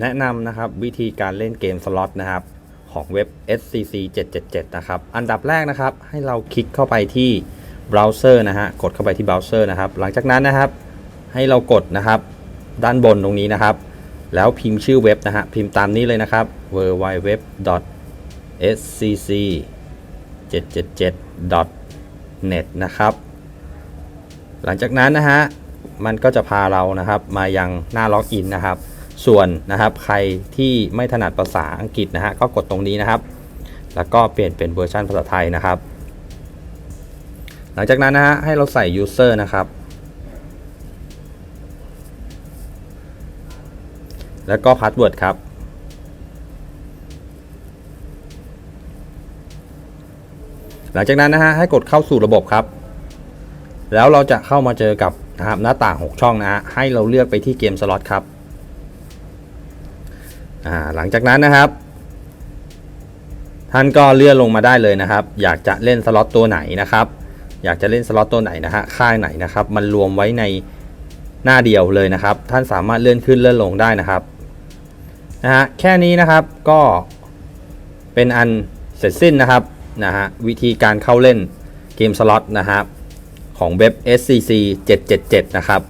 แนะนำนะครับวิธีการเล่นเกมสล็อตนะครับของเว็บ SCC 777นะครับอันดับแรกนะครับให้เราคลิกเข้าไปที่เบราว์เซอร์นะฮะกดเข้าไปที่เบราว์เซอร์นะครับหลังจากนั้นนะครับ ให้เรากดนะครับ ด้านบนตรงนี้นะครับ แล้วพิมพ์ชื่อเว็บนะฮะพิมพ์ตามนี้เลยนะครับ www scc 777 net นะครับ หลังจากนั้นนะฮะ มันก็จะพาเรานะครับ มายังหน้าล็อกอินนะครับ ส่วนนะครับใครที่ไม่ถนัดภาษาอังกฤษนะฮะก็กดตรงนี้นะครับ แล้วก็เปลี่ยนเป็นเวอร์ชันภาษาไทยนะครับ หลังจากนั้นนะฮะให้เราใส่ user นะครับ แล้วก็พาสเวิร์ดครับหลังจากนั้นนะฮะให้กดเข้าสู่ระบบครับ แล้วเราจะเข้ามาเจอกับนะครับหน้าต่าง 6 ช่องนะฮะให้เราเลือกไปที่เกมสล็อตครับ อ่าหลังจากนั้นนะครับ ท่านก็เลื่อนลงมาได้เลยนะครับ อยากจะเล่นสล็อตตัวไหนนะครับ อยากจะเล่นสล็อตตัวไหนนะฮะค่ายไหนนะครับ มันรวมไว้ในหน้าเดียวเลยนะครับ ท่านสามารถเลื่อนขึ้นเลื่อนลงได้นะครับนะฮะแค่นี้นะครับก็เป็นอันเสร็จสิ้นนะครับนะฮะวิธีการเข้าเล่นเกมสล็อตนะครับของเว็บ SCC 777 นะครับ